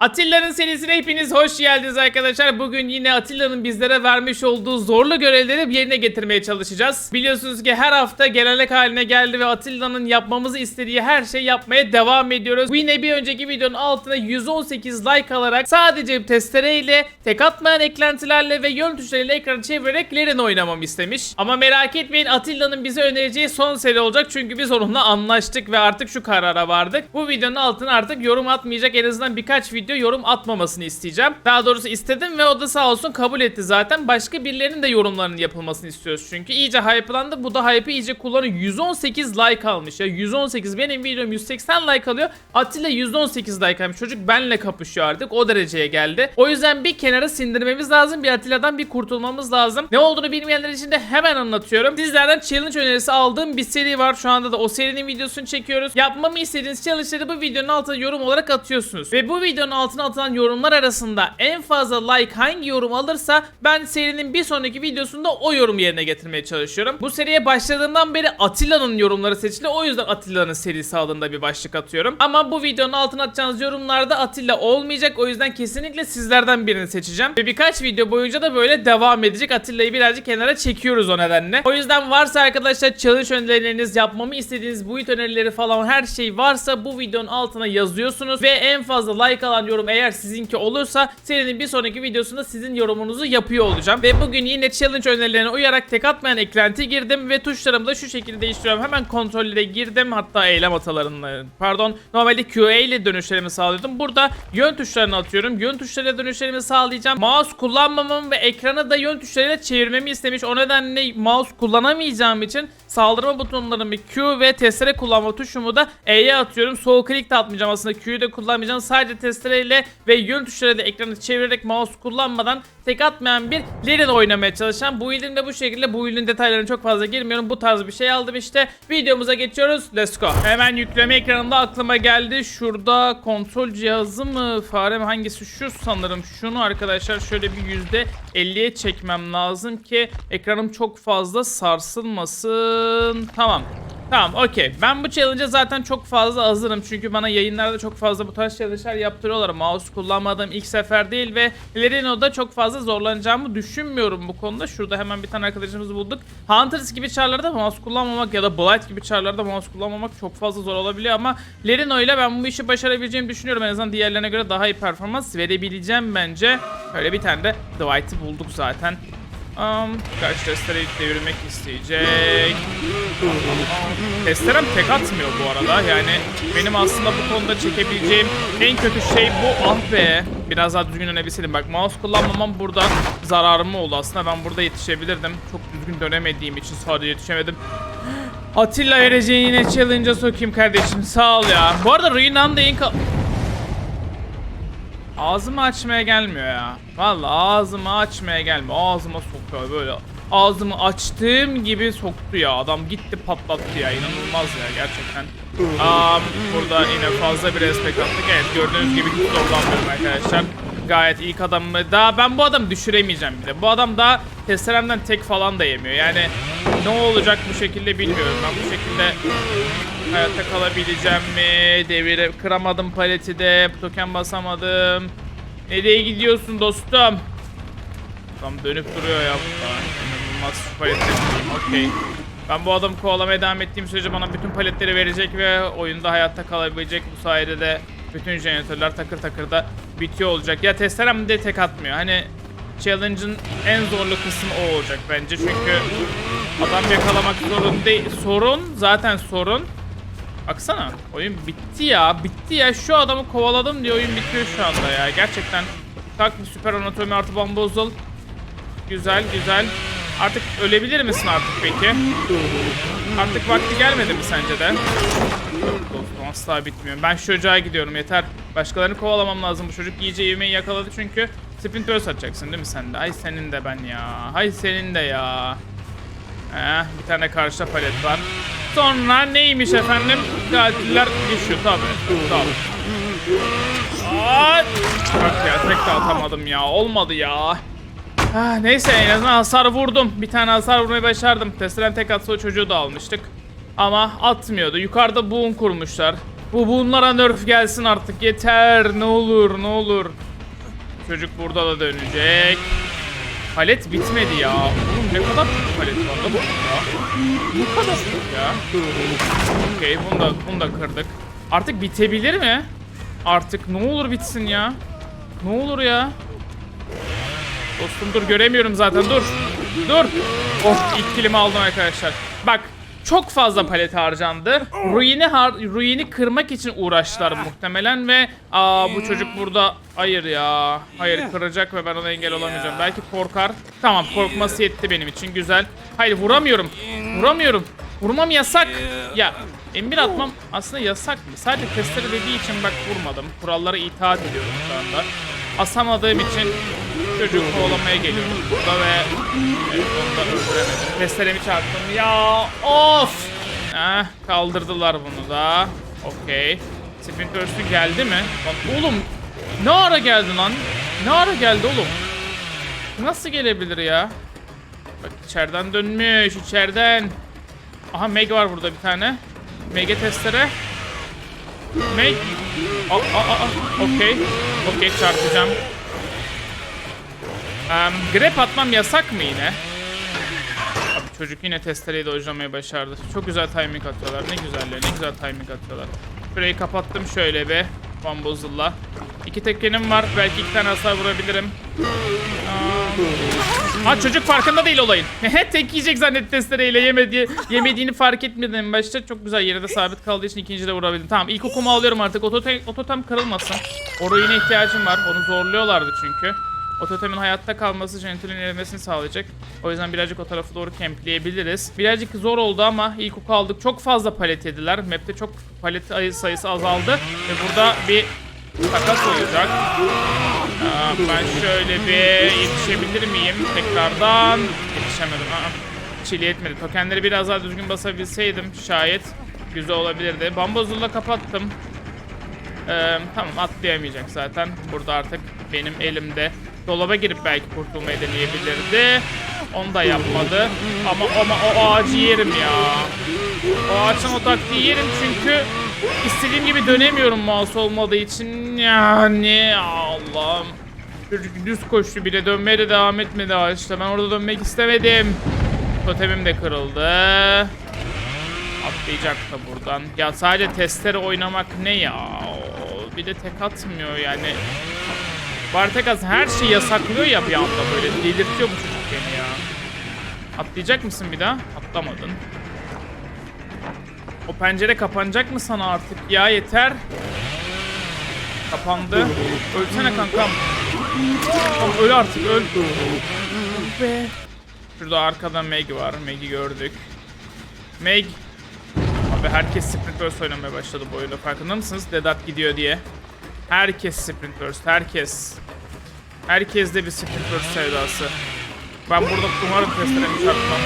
Atilla'nın serisine hepiniz hoş geldiniz arkadaşlar. Bugün yine Atilla'nın bizlere vermiş olduğu zorlu görevleri yerine getirmeye çalışacağız. Biliyorsunuz ki her hafta gelenek haline geldi ve Atilla'nın yapmamızı istediği her şeyi yapmaya devam ediyoruz. Yine bir önceki videonun altına 118 like alarak sadece testereyle, tek atmayan eklentilerle ve yön tuşlarıyla ekranı çevirerek Lerin oynamamı istemiş. Ama merak etmeyin Atilla'nın bize önereceği son seri olacak çünkü biz onunla anlaştık ve artık şu karara vardık. Bu videonun altına artık yorum atmayacak en azından birkaç video yorum atmamasını isteyeceğim. Daha doğrusu istedim ve o da sağ olsun kabul etti zaten. Başka birilerinin de yorumlarının yapılmasını istiyoruz çünkü. iyice hype'landı. Bu da hype'ı iyice kullanıyor. 118 like almış ya. 118. Benim videom 180 like alıyor. Atilla 118 like almış. Çocuk benle kapışıyor artık. O dereceye geldi. O yüzden bir kenara sindirmemiz lazım. Bir Atilla'dan bir kurtulmamız lazım. Ne olduğunu bilmeyenler için de hemen anlatıyorum. Sizlerden challenge önerisi aldığım bir seri var. Şu anda da o serinin videosunu çekiyoruz. Yapmamı istediğiniz challenge'ları bu videonun altına yorum olarak atıyorsunuz. Ve bu videonun altına atılan yorumlar arasında en fazla like hangi yorum alırsa ben serinin bir sonraki videosunda o yorum yerine getirmeye çalışıyorum. Bu seriye başladığımdan beri Atilla'nın yorumları seçili. O yüzden Atilla'nın serisi adında bir başlık atıyorum. Ama bu videonun altına atacağınız yorumlarda Atilla olmayacak. O yüzden kesinlikle sizlerden birini seçeceğim. Ve birkaç video boyunca da böyle devam edecek. Atilla'yı birazcık kenara çekiyoruz o nedenle. O yüzden varsa arkadaşlar challenge önerileriniz, yapmamı istediğiniz build önerileri falan her şey varsa bu videonun altına yazıyorsunuz. Ve en fazla like alan yorum eğer sizinki olursa serinin bir sonraki videosunda sizin yorumunuzu yapıyor olacağım. Ve bugün yine challenge önerilerine uyarak tek atmayan eklenti girdim ve tuşlarımı da şu şekilde değiştiriyorum. Hemen kontrollere girdim. Hatta eylem atalarını pardon normalde QA ile dönüşlerimi sağlıyordum. Burada yön tuşlarını atıyorum. Yön tuşlarıyla dönüşlerimi sağlayacağım. Mouse kullanmamamı ve ekranı da yön tuşlarıyla çevirmemi istemiş. O nedenle mouse kullanamayacağım için saldırma butonlarımı Q ve testere kullanma tuşumu da E'ye atıyorum. Sol klik de atmayacağım aslında. Q'yu da kullanmayacağım. Sadece testereyle ve yön tuşlarıyla ekranı çevirerek mouse kullanmadan tek atmayan bir Lerin oynamaya çalışan. Bu build'im de bu şekilde. Bu build'in detaylarına çok fazla girmiyorum. Bu tarz bir şey aldım işte. Videomuza geçiyoruz. Let's go. Hemen yükleme ekranında aklıma geldi. Şurada kontrol cihazı mı? Fare mi? Hangisi? Şu sanırım. Şunu arkadaşlar şöyle bir yüzde 50'ye çekmem lazım ki ekranım çok fazla sarsılmasın. Tamam. Tamam okey. Ben bu challenge'a zaten çok fazla hazırım. Çünkü bana yayınlarda çok fazla bu tarz challenge'lar yaptırıyorlar. Mouse kullanmadığım ilk sefer değil ve Lerino'da çok fazla zorlanacağımı düşünmüyorum bu konuda. Şurada hemen bir tane arkadaşımızı bulduk. Hunters gibi çarlarda mouse kullanmamak ya da Blight gibi çarlarda mouse kullanmamak çok fazla zor olabiliyor ama Lerino ile ben bu işi başarabileceğimi düşünüyorum. En azından diğerlerine göre daha iyi performans verebileceğim bence. Öyle bir tane de Dwight'ı bulduk zaten. Um, kaç testereyi devirmek isteyecek. Testerem tek atmıyor bu arada. Yani benim aslında bu konuda çekebileceğim en kötü şey bu. Ah be. Biraz daha düzgün dönebilseydim. Bak mouse kullanmamam burada zararım oldu. Aslında ben burada yetişebilirdim. Çok düzgün dönemediğim için sadece yetişemedim. Atilla vereceğin yine challenge'a sokayım kardeşim. Sağ ol ya. Bu arada Reynan da en Ağzımı açmaya gelmiyor ya. Vallahi ağzımı açmaya gelmiyor. Ağzıma sokuyor böyle. Ağzımı açtığım gibi soktu ya. Adam gitti patlattı ya. İnanılmaz ya gerçekten. Aa, burada yine fazla bir respekt attık. Evet gördüğünüz gibi hiç zorlanmıyorum arkadaşlar. Gayet ilk adamı. Daha ben bu adamı düşüremeyeceğim bir de. Bu adam daha testeremden tek falan da yemiyor. Yani ne olacak bu şekilde bilmiyorum. Ben bu şekilde Hayatta kalabileceğim mi? Devire kıramadım paleti de. Token basamadım. Nereye gidiyorsun dostum? Tam dönüp duruyor ya. İnanılmaz şu paletleri. Okey. Ben bu adamı kovalamaya devam ettiğim sürece bana bütün paletleri verecek ve oyunda hayatta kalabilecek. Bu sayede de bütün jeneratörler takır takır da bitiyor olacak. Ya testerem de tek atmıyor. Hani challenge'ın en zorlu kısmı o olacak bence. Çünkü adam yakalamak sorun değil. Sorun zaten sorun. Baksana oyun bitti ya. Bitti ya. Şu adamı kovaladım diye oyun bitiyor şu anda ya. Gerçekten tak bir süper anatomi artı bambozul güzel güzel. Artık ölebilir misin artık peki? Artık vakti gelmedi mi sence de? Yok dostum asla bitmiyor. Ben şu çocuğa gidiyorum yeter. Başkalarını kovalamam lazım. Bu çocuk iyice yemeği yakaladı çünkü sprint burst atacaksın değil mi sen de? Ay senin de ben ya. Ay senin de ya. Eh, bir tane karşıda palet var. Sonra neymiş efendim? Katiller düşüyor tabi. Tabi. Aa, Bak ya tek de atamadım ya. Olmadı ya. Ah, neyse en azından hasar vurdum. Bir tane hasar vurmayı başardım. Testeren tek atsa o çocuğu da almıştık. Ama atmıyordu. Yukarıda boom kurmuşlar. Bu bunlara nerf gelsin artık yeter ne olur ne olur. Çocuk burada da dönecek. Palet bitmedi ya. Oğlum ne kadar palet var da bu ya. Bu kadar çok ya. Okey bunu da, bunu da kırdık. Artık bitebilir mi? Artık ne olur bitsin ya. Ne olur ya. Dostum dur göremiyorum zaten dur. Dur. Oh ilk kilimi aldım arkadaşlar. Bak çok fazla palet harcandı. Ruini har ruini kırmak için uğraştılar muhtemelen ve aa bu çocuk burada hayır ya. Hayır kıracak ve ben ona engel olamayacağım. Belki korkar. Tamam korkması yetti benim için güzel. Hayır vuramıyorum. Vuramıyorum. Vurmam yasak. Ya M1 atmam aslında yasak mı? Sadece testere dediği için bak vurmadım. Kurallara itaat ediyorum şu anda. Asamadığım için çocuğu kovalamaya geliyorum burada ve evet, onu da öldüremedim. Testeremi çarptım. Ya of! Eh, kaldırdılar bunu da. Okey. Sprint Burst'ü geldi mi? Lan oğlum ne ara geldi lan? Ne ara geldi oğlum? Nasıl gelebilir ya? Bak içeriden dönmüş içeriden. Aha Meg var burada bir tane. Meg'e testere. Meg. Aa, aa, aa. Okey. Okey çarpacağım. Um, grep atmam yasak mı yine? Abi çocuk yine testereyi dojlamayı başardı. Çok güzel timing atıyorlar. Ne güzeller, ne güzel timing atıyorlar. Şurayı kapattım şöyle be. Bamboozle'la. İki tekenim var. Belki iki tane hasar vurabilirim. Aa. Ha çocuk farkında değil olayın. Tek yiyecek zannetti testereyle yemedi, yemediğini fark etmedi en başta. Çok güzel yere de sabit kaldığı için ikinci de vurabildim. Tamam ilk okumu alıyorum artık. Ototem, ototem kırılmasın. Oraya ihtiyacım var. Onu zorluyorlardı çünkü. Ototemin hayatta kalması Gentile'in erimesini sağlayacak. O yüzden birazcık o tarafa doğru kempleyebiliriz. Birazcık zor oldu ama ilk oku aldık. Çok fazla palet yediler. Map'te çok palet ayı- sayısı azaldı. Ve burada bir takas olacak. Aa, ben şöyle bir yetişebilir miyim tekrardan? Yetişemedim. Aa, çili yetmedi. Tokenleri biraz daha düzgün basabilseydim şayet güzel olabilirdi. Bambozul'la kapattım. Ee, tamam atlayamayacak zaten. Burada artık benim elimde. Dolaba girip belki kurtulmayı deneyebilirdi. Onu da yapmadı. Ama ama o ağacı yerim ya. O ağaçtan o taktiği yerim çünkü istediğim gibi dönemiyorum mouse olmadığı için. Yani Allah'ım. Çocuk düz koştu bile dönmeye de devam etmedi ağaçta. Ben orada dönmek istemedim. Totemim de kırıldı. Atlayacak da buradan. Ya sadece testere oynamak ne ya? Bir de tek atmıyor yani. Bartekas her şeyi yasaklıyor ya bir anda böyle. Delirtiyor bu çocuk beni ya. Atlayacak mısın bir daha? Atlamadın. O pencere kapanacak mı sana artık? Ya yeter. Kapandı. Ölsene kankam. Tamam öl artık öl. Be. Şurada arkada Meg var. Meg'i gördük. Meg. Abi herkes Sprint Burst oynamaya başladı bu oyunda. Farkında mısınız? Dedat gidiyor diye. Herkes Sprint Burst. Herkes. Herkes de bir Sprint Burst sevdası. Ben burada umarım testlerimi çarpmam.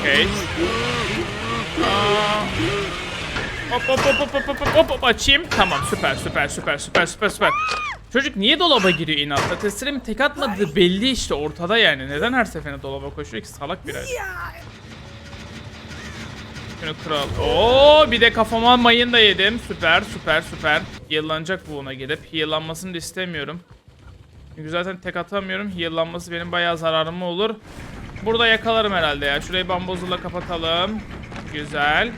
Okey. Hop hop hop hop hop hop hop hop açayım. Tamam süper süper süper süper süper süper. Çocuk niye dolaba giriyor inatla? Testeremi tek atmadığı belli işte ortada yani. Neden her seferinde dolaba koşuyor ki salak biraz. Şunu kral. Oo bir de kafama mayın da yedim. Süper süper süper. Heal'lanacak bu ona gelip. Heal'lanmasını da istemiyorum. Çünkü zaten tek atamıyorum. Heal'lanması benim bayağı zararıma olur. Burada yakalarım herhalde ya. Şurayı bambozla kapatalım. Güzel.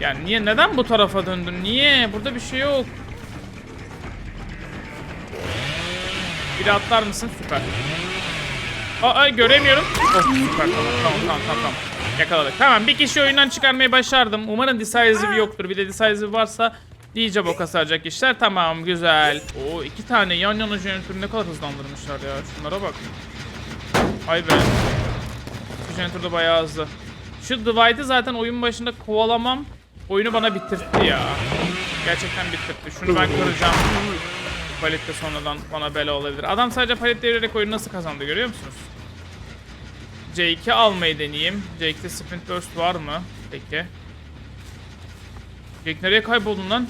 Yani niye neden bu tarafa döndün? Niye? Burada bir şey yok. Bir atlar mısın? Süper. Aa göremiyorum. Oh süper tamam tamam tamam tamam. Yakaladık. Tamam bir kişi oyundan çıkarmayı başardım. Umarım decisive yoktur. Bir de decisive varsa iyice boka saracak işler. Tamam güzel. Oo iki tane yan yana jeneratörü ne kadar hızlandırmışlar ya. Şunlara bak. Ay be. Şu jeneratör de bayağı hızlı. Şu Divide'ı zaten oyun başında kovalamam. Oyunu bana bitirtti ya. Gerçekten bitirtti. Şunu ben kıracağım. Palet de sonradan bana bela olabilir. Adam sadece palet devirerek oyunu nasıl kazandı görüyor musunuz? C2 almayı deneyeyim. C2'de sprint burst var mı? Peki. Jake nereye kayboldun lan?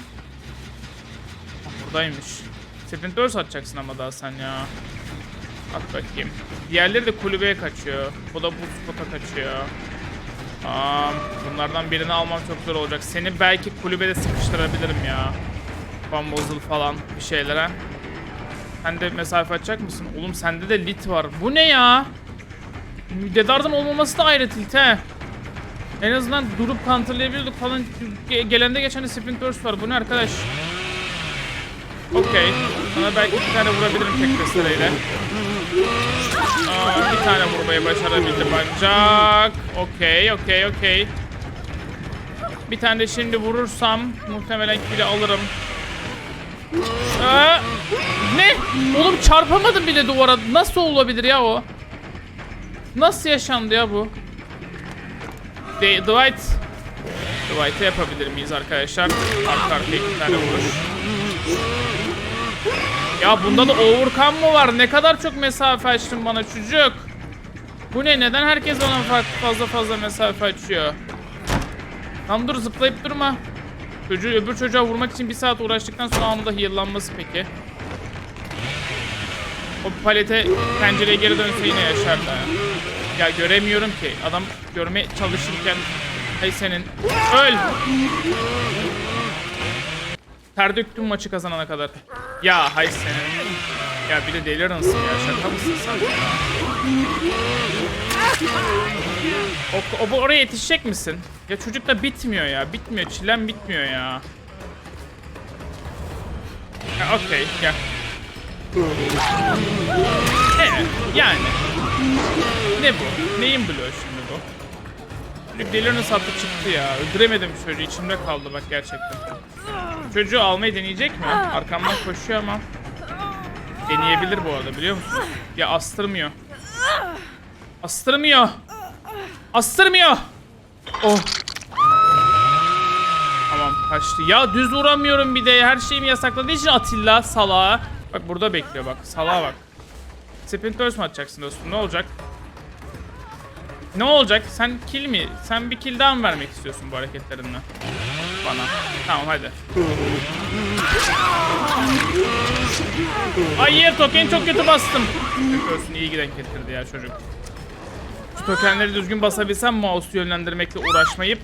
Ah, buradaymış. Sprint burst atacaksın ama daha sen ya. At bakayım. Diğerleri de kulübeye kaçıyor. Bu da bu spota kaçıyor. Tamam. Bunlardan birini almam çok zor olacak. Seni belki kulübede sıkıştırabilirim ya. Bamboozle falan bir şeylere. Sen de mesafe açacak mısın? Oğlum sende de lit var. Bu ne ya? Dedardan olmaması da ayrı tilt he. En azından durup counterlayabiliyorduk falan. Ge- Gelende geçen de sprint burst var. Bu ne arkadaş? Okey. Sana belki bir tane vurabilirim tek testereyle. Aa, bir tane vurmayı başarabildim ancak. Okey, okey, okey. Bir tane de şimdi vurursam muhtemelen kili alırım. Aa, ne? Oğlum çarpamadım bile duvara. Nasıl olabilir ya o? Nasıl yaşandı ya bu? De Dwight. Dwight'ı yapabilir miyiz arkadaşlar? Arka arkaya iki tane vuruş. Ya bunda da overcome mı var? Ne kadar çok mesafe açtın bana çocuk. Bu ne? Neden herkes bana fa- fazla fazla mesafe açıyor? Tam dur zıplayıp durma. Çocuğu öbür çocuğa vurmak için bir saat uğraştıktan sonra anında heal'lanması peki. O palete pencereye geri dönse yine yaşardı. ha. Ya göremiyorum ki. Adam görmeye çalışırken Hay senin. Öl. Ter döktüm maçı kazanana kadar. Ya hay senin. Ya bir de delirance'ın ya. Şaka mısın sen ya? O, o, oraya yetişecek misin? Ya çocuk da bitmiyor ya. Bitmiyor. Çilem bitmiyor ya. Ya okey. Gel. Evet. Yani. Ne bu? Neyin bloğu şimdi bu? Çocuk delirine sapı çıktı ya. Öldüremedim çocuğu. içimde kaldı bak gerçekten. Çocuğu almayı deneyecek mi? Arkamdan koşuyor ama. Deneyebilir bu arada biliyor musun? Ya astırmıyor. Astırmıyor. Astırmıyor. Oh. Tamam kaçtı. Ya düz vuramıyorum bir de. Her şeyimi yasakladığı için Atilla salağa. Bak burada bekliyor bak. Salağa bak. Sprint burst mu atacaksın dostum? Ne olacak? Ne olacak? Sen kill mi? Sen bir kill daha mı vermek istiyorsun bu hareketlerinle? Bana. Tamam hadi. Hayır token çok kötü bastım. Ölsün iyi giden getirdi ya çocuk. Şu tokenleri düzgün basabilsem mouse'u yönlendirmekle uğraşmayıp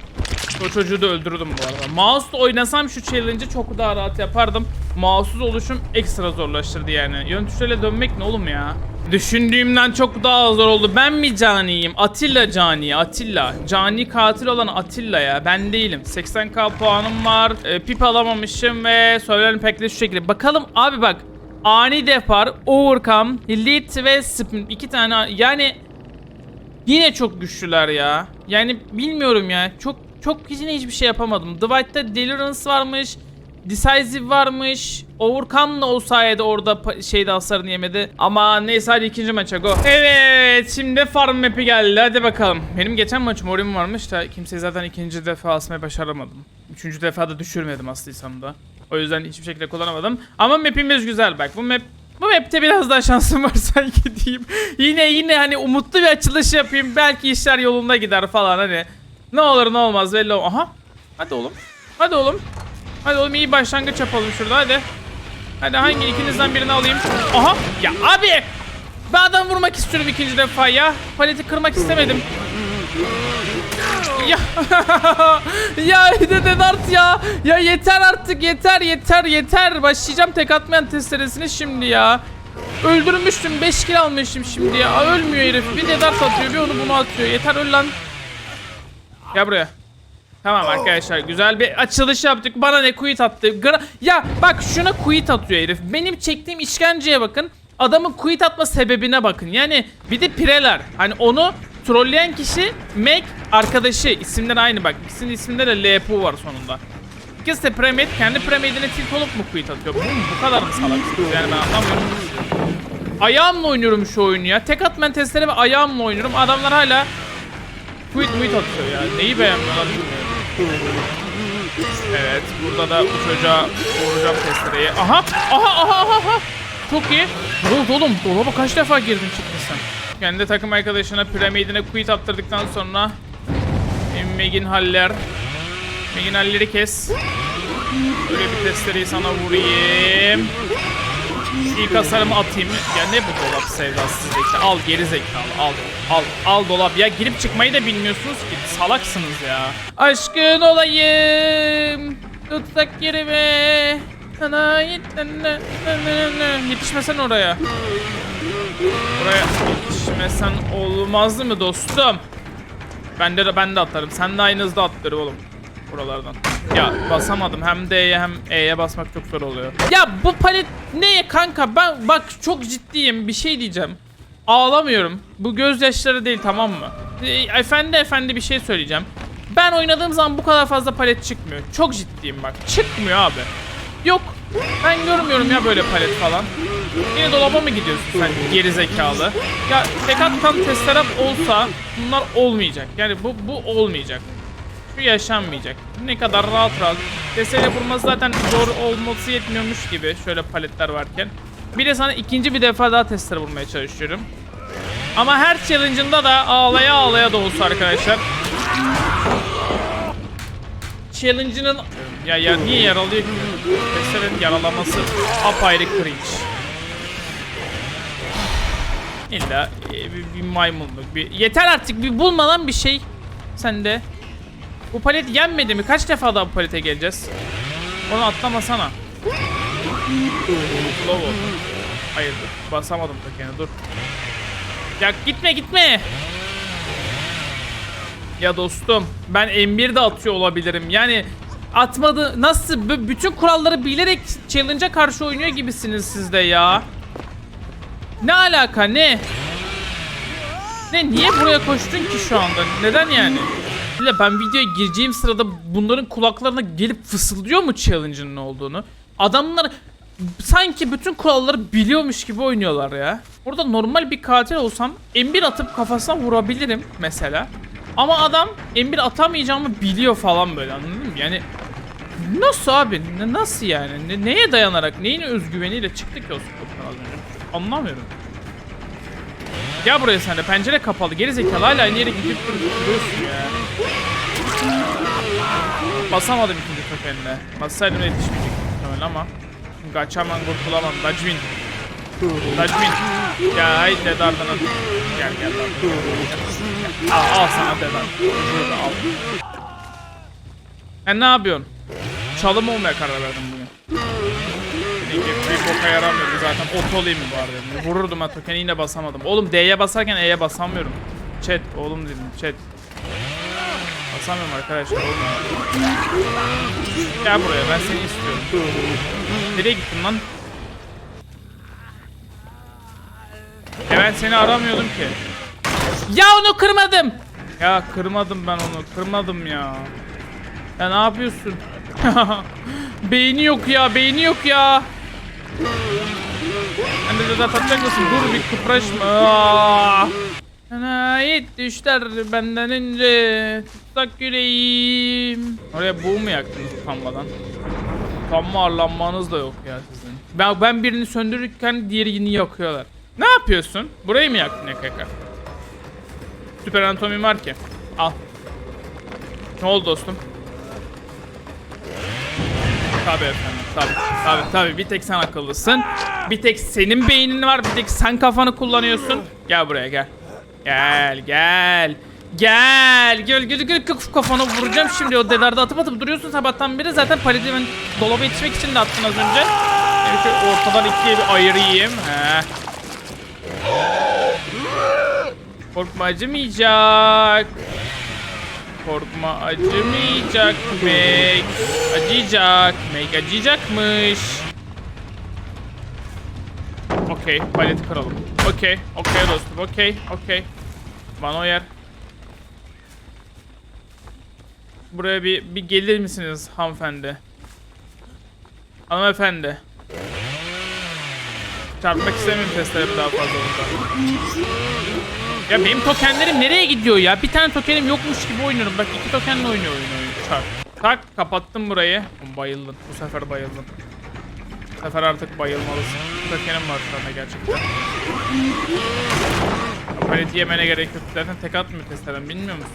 o çocuğu da öldürürdüm bu arada. Mouse'la oynasam şu challenge'ı çok daha rahat yapardım. Mouse'suz oluşum ekstra zorlaştırdı yani. Yön dönmek ne oğlum ya? Düşündüğümden çok daha zor oldu. Ben mi caniyim? Atilla cani, Atilla. Cani katil olan Atilla ya. Ben değilim. 80k puanım var. E, pip alamamışım ve söylerim pek de şu şekilde. Bakalım abi bak. Ani depar, overcome, lead ve sprint. iki tane yani Yine çok güçlüler ya. Yani bilmiyorum ya. Çok çok yine hiçbir şey yapamadım. Dwight'ta Deliverance varmış. Decisive varmış. Overcome'la o sayede orada şeyde hasarını yemedi. Ama neyse hadi ikinci maça go. Evet şimdi farm map'i geldi. Hadi bakalım. Benim geçen maçım orim varmış da kimseyi zaten ikinci defa asmayı başaramadım. Üçüncü defa da düşürmedim aslıysam da. O yüzden hiçbir şekilde kullanamadım. Ama map'imiz güzel bak. Bu map bu map'te biraz daha şansım var sanki diyeyim. Yine yine hani umutlu bir açılış yapayım. Belki işler yolunda gider falan hani. Ne olur ne olmaz belli ol- Aha. Hadi oğlum. Hadi oğlum. Hadi oğlum iyi başlangıç yapalım şurada hadi. Hadi hangi ikinizden birini alayım. Aha. Ya abi. Ben adam vurmak istiyorum ikinci defa ya. Paleti kırmak istemedim. Ya ya Dede Dart ya. Ya yeter artık yeter yeter yeter. Başlayacağım tek atmayan testeresini şimdi ya. Öldürmüştüm 5 kill almışım şimdi ya. Ölmüyor herif. Bir de dart atıyor bir onu bunu atıyor. Yeter öl lan. Gel buraya. Tamam arkadaşlar güzel bir açılış yaptık. Bana ne quit attı. Gra- ya bak şuna quit atıyor herif. Benim çektiğim işkenceye bakın. Adamın quit atma sebebine bakın. Yani bir de pireler. Hani onu trolleyen kişi Meg arkadaşı. İsimler aynı bak. İkisinin isminde de LP var sonunda. İkisi de premade. Kendi premade'ine tilt olup mu quit atıyor? Bu, bu kadar mı salaksınız? Yani ben anlamıyorum. Ayağımla oynuyorum şu oyunu ya. Tek atmayan testleri ve ayağımla oynuyorum. Adamlar hala quit quit atıyor ya. Neyi beğenmiyorlar bilmiyorum. Evet, burada da bu çocuğa vuracağım testereyi. Aha! Aha aha aha aha! Çok iyi. Ne oldu oğlum? Dolaba kaç defa girdin çıktın sen? Kendi takım arkadaşına piramidine quit attırdıktan sonra Megin Haller Megin Haller'i kes. Böyle bir testereyi sana vurayım. İlk hasarımı atayım. Ya ne bu dolap sevdası sizde işte. Al geri zekalı al. Al al dolap. Ya girip çıkmayı da bilmiyorsunuz ki. Salaksınız ya. Aşkın olayım. Tutsak yerime. Sana Yetişmesen oraya. Buraya yetişmesen olmazdı mı dostum? Ben de ben de atlarım. Sen de aynı hızda atlarım oğlum. Buralardan. Ya basamadım. Hem D'ye hem E'ye basmak çok zor oluyor. Ya bu palet ne kanka? Ben bak çok ciddiyim. Bir şey diyeceğim. Ağlamıyorum. Bu gözyaşları değil tamam mı? E, efendi efendi bir şey söyleyeceğim. Ben oynadığım zaman bu kadar fazla palet çıkmıyor. Çok ciddiyim bak. Çıkmıyor abi. Yok. Ben görmüyorum ya böyle palet falan. Yine dolaba mı gidiyorsun sen geri zekalı? Ya tek attan testere olsa bunlar olmayacak. Yani bu bu olmayacak. Şu yaşanmayacak. Ne kadar rahat rahat. Testere vurması zaten zor olması yetmiyormuş gibi şöyle paletler varken. Bir de sana ikinci bir defa daha testere vurmaya çalışıyorum. Ama her challenge'ında da ağlaya ağlaya da olsa arkadaşlar. Challenge'ının ya, ya niye yaralıyor ki? Testerenin yaralaması apayrı cringe. İlla e, bir, bir maymunluk bir yeter artık bir bulmadan bir şey sende. Bu palet yenmedi mi? Kaç defa daha bu palete geleceğiz? Onu atlamasana. Slow. Hayır dur. Basamadım tekene dur. Ya gitme gitme. Ya dostum ben M1'de atıyor olabilirim. Yani atmadı nasıl bütün kuralları bilerek challenge'a karşı oynuyor gibisiniz siz de ya. Ne alaka ne? Ne niye buraya koştun ki şu anda? Neden yani? De ben videoya gireceğim sırada bunların kulaklarına gelip fısıldıyor mu challenge'ın ne olduğunu? Adamlar sanki bütün kuralları biliyormuş gibi oynuyorlar ya. Burada normal bir katil olsam M1 atıp kafasına vurabilirim mesela. Ama adam M1 atamayacağımı biliyor falan böyle anladın mı? Yani nasıl abi? Nasıl yani? Ne- neye dayanarak, neyin özgüveniyle çıktık ya o sokaktan az? Anlamıyorum. Gel buraya sen de pencere kapalı geri zekalı hala aynı yere gidip duruyorsun ya. Basamadım ikinci tokenine. Bassaydım yetişmeyecek muhtemelen ama. Kaçamam kurtulamam. Dajmin. Dajmin. Ya haydi Dedar'dan at. Gel gel lan. Al, al sana Dedar. Al. E ne yapıyorsun? Çalım olmaya karar verdim bugün. Bir, bir boka yaramıyordu zaten. Ot olayım mı bari dedim. Vururdum ha tokeni yine basamadım. Oğlum D'ye basarken E'ye basamıyorum. Chat oğlum dedim chat. Basamıyorum arkadaşlar ya. Gel buraya ben seni istiyorum. Nereye gittin lan? E ben seni aramıyordum ki. Ya onu kırmadım. Ya kırmadım ben onu. Kırmadım ya. Ya ne yapıyorsun? beyni yok ya, beyni yok ya. Hani de zaten mısın? Dur bir kıpraşma. Aa! Ait düşler benden önce tutsak yüreğim. Oraya buğu mu yaktınız utanmadan? Utanma arlanmanız da yok ya sizin. Ben, ben birini söndürürken diğerini yakıyorlar. Ne yapıyorsun? Burayı mı yaktın YKK? Süper anatomi var ki. Al. Ne oldu dostum? Tabii efendim. Tabii. Tabii tabii. Bir tek sen akıllısın. Bir tek senin beynin var. Bir tek sen kafanı kullanıyorsun. Gel buraya gel. Gel gel. Gel. Gel gel gel. Kaf- Kafanı vuracağım şimdi. O dedarda atıp atıp duruyorsun sabahtan beri. Zaten paleti ben dolaba için de attın az önce. Şöyle ortadan ikiye bir ayırayım. He. Korkma acımayacak. Korkma acımayacak Meg. Acıyacak. Meg acıyacakmış. Okey. Paleti kıralım. Okey. Okey dostum. Okey. Okey. Bana uyar. Buraya bir, bir gelir misiniz hanımefendi? Hanımefendi. Çarpmak istemiyorum testleri daha fazla burada. Ya benim tokenlerim nereye gidiyor ya? Bir tane tokenim yokmuş gibi oynuyorum. Bak iki tokenle oynuyor oyun oyun. Çak. Tak kapattım burayı. Bayıldın. Bu sefer bayıldın. Bu sefer artık bayılmalısın. Tokenim var şu anda gerçekten. Paleti yemene gerek yok. Zaten tek atmıyor testeden bilmiyor musun?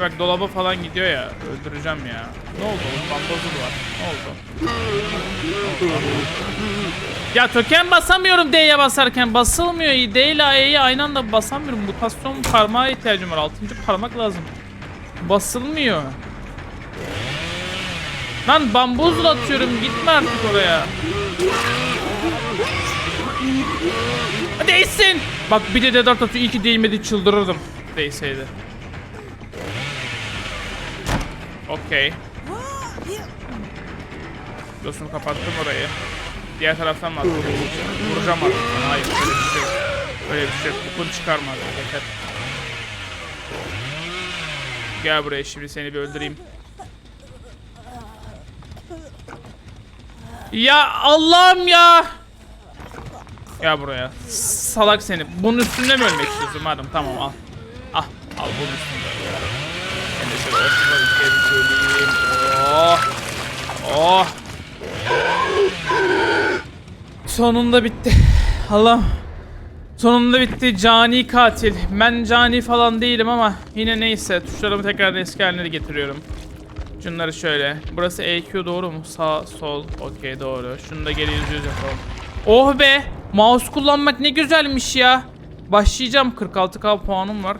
Bak dolaba falan gidiyor ya. Öldüreceğim ya. Ne oldu oğlum? Bambozul var. Ne oldu? Ya token basamıyorum D'ye basarken. Basılmıyor. D ile E'yi aynı anda basamıyorum. Mutasyon parmağa ihtiyacım var. Altıncı parmak lazım. Basılmıyor. Lan bambuzla atıyorum. Gitme artık oraya. Değsin. Bak bir de D4 atıyor. İyi ki değmedi çıldırırdım. Değseydi. Okey. Dostum kapattım orayı. Diğer taraftan mı atacağım? Vuracağım artık. Hayır öyle bir şey yok. Öyle bir şey yok. Bunu çıkarma artık yeter. Gel buraya şimdi seni bir öldüreyim. Ya Allah'ım ya. Ya buraya. Salak seni. Bunun üstünde mi ölmek istiyorsun madem? Tamam al. Ah al bunun üstünde. Ben de şöyle ortadan ikiye bir böleyim. Oh. Oh. Sonunda bitti. Allah. Sonunda bitti. Cani katil. Ben cani falan değilim ama yine neyse. Tuşlarımı tekrar eski haline getiriyorum. Şunları şöyle. Burası EQ doğru mu? Sağ, sol. Okey doğru. Şunu da geri yüz yapalım. Oh be! Mouse kullanmak ne güzelmiş ya. Başlayacağım. 46k puanım var.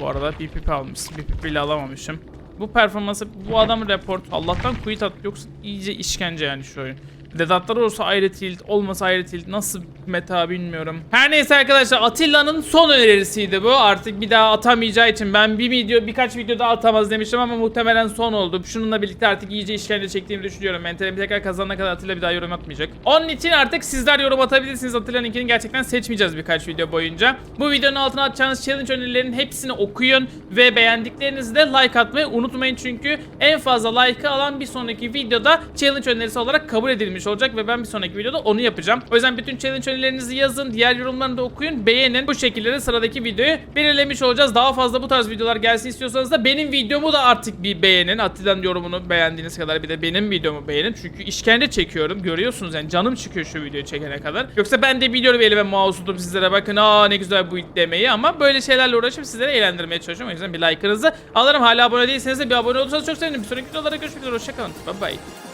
Bu arada BPP almışım. BPP ile alamamışım. Bu performansı bu adam report. Allah'tan quit at yoksa iyice işkence yani şu oyun. Dedatlar olursa ayrı tilt, olmasa ayrı tilt. Nasıl meta bilmiyorum. Her neyse arkadaşlar Atilla'nın son önerisiydi bu. Artık bir daha atamayacağı için ben bir video birkaç video daha atamaz demiştim ama muhtemelen son oldu. Şununla birlikte artık iyice işkence çektiğimi düşünüyorum. Mentalimi tekrar kazanana kadar Atilla bir daha yorum atmayacak. Onun için artık sizler yorum atabilirsiniz. Atilla'nınkini gerçekten seçmeyeceğiz birkaç video boyunca. Bu videonun altına atacağınız challenge önerilerinin hepsini okuyun ve beğendiklerinizi de like atmayı unutmayın çünkü en fazla like'ı alan bir sonraki videoda challenge önerisi olarak kabul edilmiş olacak ve ben bir sonraki videoda onu yapacağım. O yüzden bütün challenge önerilerinizi yazın, diğer yorumlarını da okuyun, beğenin. Bu şekilde de sıradaki videoyu belirlemiş olacağız. Daha fazla bu tarz videolar gelsin istiyorsanız da benim videomu da artık bir beğenin. Atilla'nın yorumunu beğendiğiniz kadar bir de benim videomu beğenin. Çünkü işkence çekiyorum. Görüyorsunuz yani canım çıkıyor şu videoyu çekene kadar. Yoksa ben de biliyorum elime mouse tutup sizlere bakın aa ne güzel bu demeyi ama böyle şeylerle uğraşıp sizlere eğlendirmeye çalışıyorum. O yüzden bir like'ınızı alırım. Hala abone değilseniz de bir abone olursanız çok sevinirim. Bir sonraki videolarda görüşmek üzere. Hoşçakalın. Bye bye.